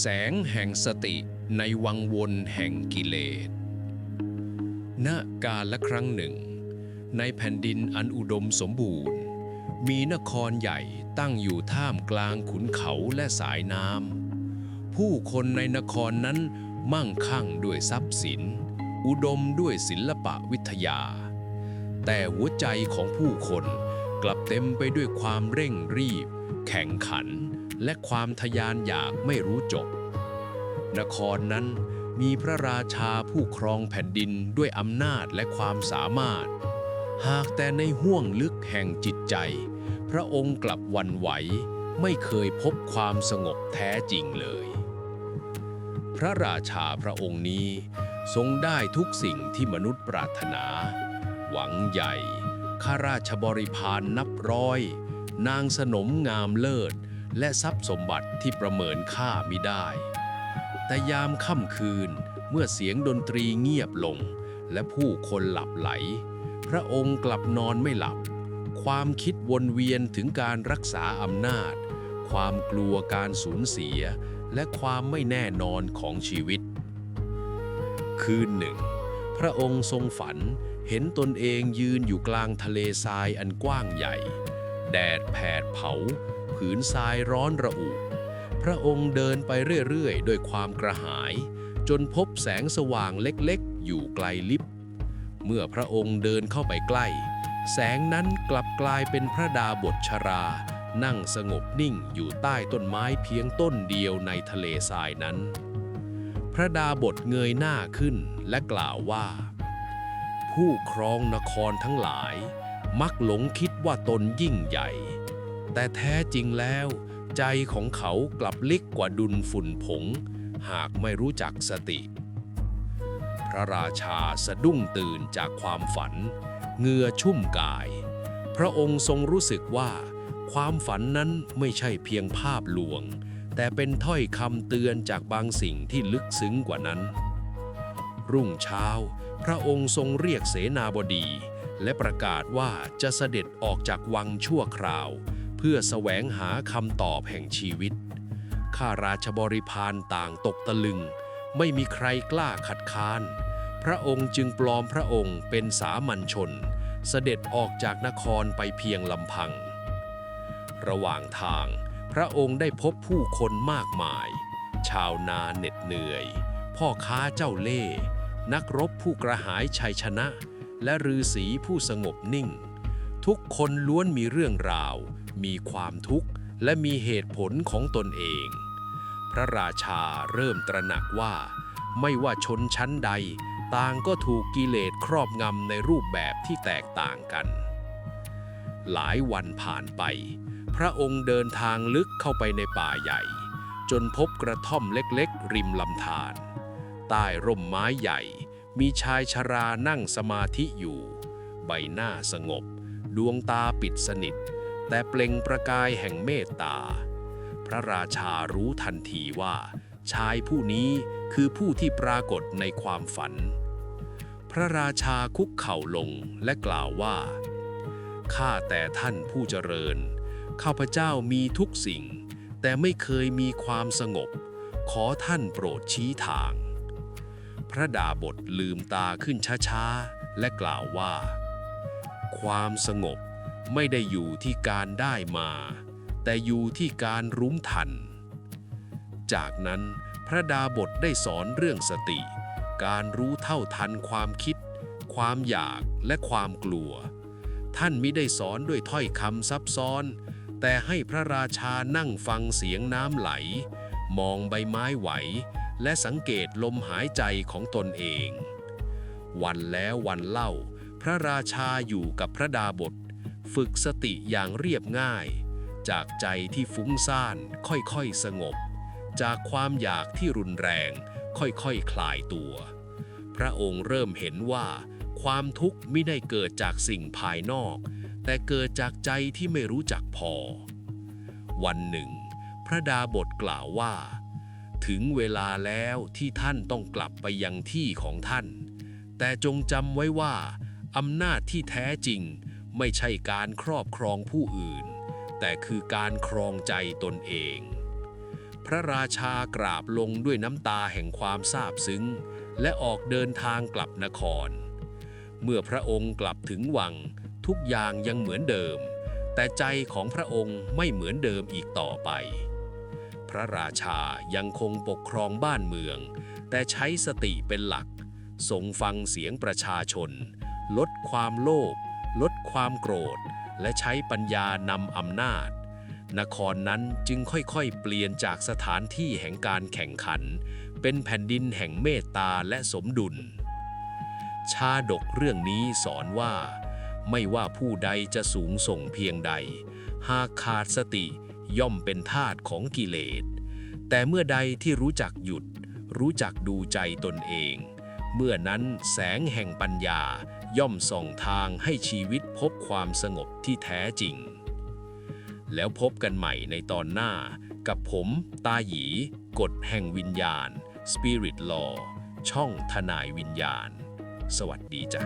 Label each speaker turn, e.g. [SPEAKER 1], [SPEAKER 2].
[SPEAKER 1] แสงแห่งสติในวังวนแห่งกิเลส ณ กาลครั้งหนึ่ง ในแผ่นดินอันอุดมสมบูรณ์ มีนครใหญ่ตั้งอยู่ท่ามกลางขุนเขาและสายน้ำ ผู้คนในนครนั้นมั่งคั่งด้วยทรัพย์สิน อุดมด้วยศิลปะวิทยา แต่หัวใจของผู้คนกลับเต็มไปด้วยความเร่งรีบ แข่งขัน และความทะยานอยากไม่รู้จบ นครนั้นมีพระราชาผู้ครองแผ่นดินด้วยอำนาจและความสามารถ หากแต่ในห้วงลึกแห่งจิตใจ พระองค์กลับวันไหวไม่เคยพบความสงบแท้จริงเลย พระราชาพระองค์นี้ทรงได้ทุกสิ่งที่มนุษย์ปรารถนา หวังใหญ่ ข้าราชบริพารนับร้อย นางสนมงามเลิศ และทรัพย์สมบัติที่ประเมินค่ามิได้ แต่ยามค่ำคืนเมื่อเสียงดนตรีเงียบลง และผู้คนหลับไหล พระองค์กลับนอนไม่หลับ ความคิดวนเวียนถึงการรักษาอำนาจ ความกลัวการสูญเสีย และความไม่แน่นอนของชีวิต คืนหนึ่ง พระองค์ทรงฝันเห็นตนเองยืนอยู่กลางทะเลทรายอันกว้างใหญ่ แดดแผดเผา ผืนทรายร้อนระอุ พระองค์เดินไปเรื่อยๆ ด้วยความกระหาย จนพบแสงสว่างเล็กๆ อยู่ไกลลิบ เมื่อพระองค์เดินเข้าไปใกล้ แสงนั้นกลับกลายเป็นพระดาบทชรา นั่งสงบนิ่งอยู่ใต้ต้นไม้เพียงต้นเดียวในทะเลทรายนั้น พระดาบทเงยหน้าขึ้นและกล่าวว่า ผู้ครองนครทั้งหลายมักหลงคิดว่าตนยิ่งใหญ่ แต่แท้จริงแล้ว ใจของเขากลับล็กกว่าดุลฝุ่นผง หากไม่รู้จักสติ พระราชาสะดุ้งตื่นจากความฝันเหงื่อชุ่มกาย พระองค์ทรงรู้สึกว่า ความฝันนั้นไม่ใช่เพียงภาพลวง แต่เป็นถ้อยคำเตือนจากบางสิ่งที่ลึกซึ้งกว่านั้น รุ่งเช้า พระองค์ทรงเรียกเสนาบดี และประกาศว่าจะเสด็จออกจากวังชั่วคราว พื่อแสวงหาคำตอบแห่งชีวิต ข้าราชบริพารต่างตกตะลึง ไม่มีใครกล้าขัดค้าน พระองค์จึงปลอมพระองค์เป็นสามัญชน เสด็จออกจากนครไปเพียงลำพัง ระหว่างทางพระองค์ได้พบผู้คนมากมาย ชาวนาเหน็ดเหนื่อย พ่อค้าเจ้าเล่ห์นักรบผู้กระหายชัยชนะ และฤาษีผู้สงบนิ่ง ทุกคนล้วนมีเรื่องราว มีความทุกข์ และมีเหตุผลของตนเอง พระราชาเริ่มตระหนักว่า ไม่ว่าชนชั้นใด ต่างก็ถูกกิเลสครอบงำในรูปแบบที่แตกต่างกัน หลายวันผ่านไป พระองค์เดินทางลึกเข้าไปในป่าใหญ่ จนพบกระท่อมเล็กๆ ริมลำธารใต้ร่มไม้ใหญ่ มีชายชรานั่งสมาธิอยู่ ใบหน้าสงบ ดวงตาปิดสนิท แต่เปล่งประกายแห่งเมตตา พระราชารู้ทันทีว่า ชายผู้นี้คือผู้ที่ปรากฏในความฝัน พระราชาคุกเข่าลงและกล่าวว่า ข้าแต่ท่านผู้เจริญ ข้าพเจ้ามีทุกสิ่ง แต่ไม่เคยมีความสงบ ขอท่านโปรดชี้ทาง พระดาบทลืมตาขึ้นช้าๆและกล่าวว่า ความสงบไม่ได้อยู่ที่การได้มา แต่อยู่ที่การรู้ทัน จากนั้นพระดาบทได้สอนเรื่องสติ การรู้เท่าทันความคิด ความอยากและความกลัว ท่านมิได้สอนด้วยถ้อยคำซับซ้อน แต่ให้พระราชานั่งฟังเสียงน้ำไหล มองใบไม้ไหว และสังเกตลมหายใจของตนเอง วันแล้ววันเล่า พระราชาอยู่กับพระดาบท ฝึกสติอย่างเรียบง่าย จากใจที่ฟุ้งซ่านค่อยๆสงบ จากความอยากที่รุนแรงค่อยๆคคลายตัว พระองค์เริ่มเห็นว่า ความทุกข์ไม่ได้เกิดจากสิ่งภายนอก แต่เกิดจากใจที่ไม่รู้จักพอ วันหนึ่ง พระดาบทกล่าวว่า ถึงเวลาแล้วที่ท่านต้องกลับไปยังที่ของท่าน แต่จงจำไว้ว่า อำนาจที่แท้จริงไม่ใช่การครอบครองผู้อื่น แต่คือการครองใจตนเอง พระราชากราบลงด้วยน้ำตาแห่งความซาบซึ้ง และออกเดินทางกลับนคร เมื่อพระองค์กลับถึงวัง ทุกอย่างยังเหมือนเดิม แต่ใจของพระองค์ไม่เหมือนเดิมอีกต่อไป พระราชายังคงปกครองบ้านเมือง แต่ใช้สติเป็นหลักทรงฟังเสียงประชาชน ลดความโลภลดความโกรธ และใช้ปัญญานำอำนาจ นครนั้นจึงค่อยๆ เปลี่ยนจากสถานที่แห่งการแข่งขัน เป็นแผ่นดินแห่งเมตตาและสมดุล ชาดกเรื่องนี้สอนว่า ไม่ว่าผู้ใดจะสูงส่งเพียงใด หากขาดสติย่อมเป็นทาสของกิเลส แต่เมื่อใดที่รู้จักหยุด รู้จักดูใจตนเอง เมื่อนั้นแสงแห่งปัญญา ย่อมส่องทางให้ชีวิตพบความสงบที่แท้จริง แล้วพบกันใหม่ในตอนหน้ากับผมตาหยีกฎแห่งวิญญาณ Spirit Law ช่องทนายวิญญาณ สวัสดีจ้ะ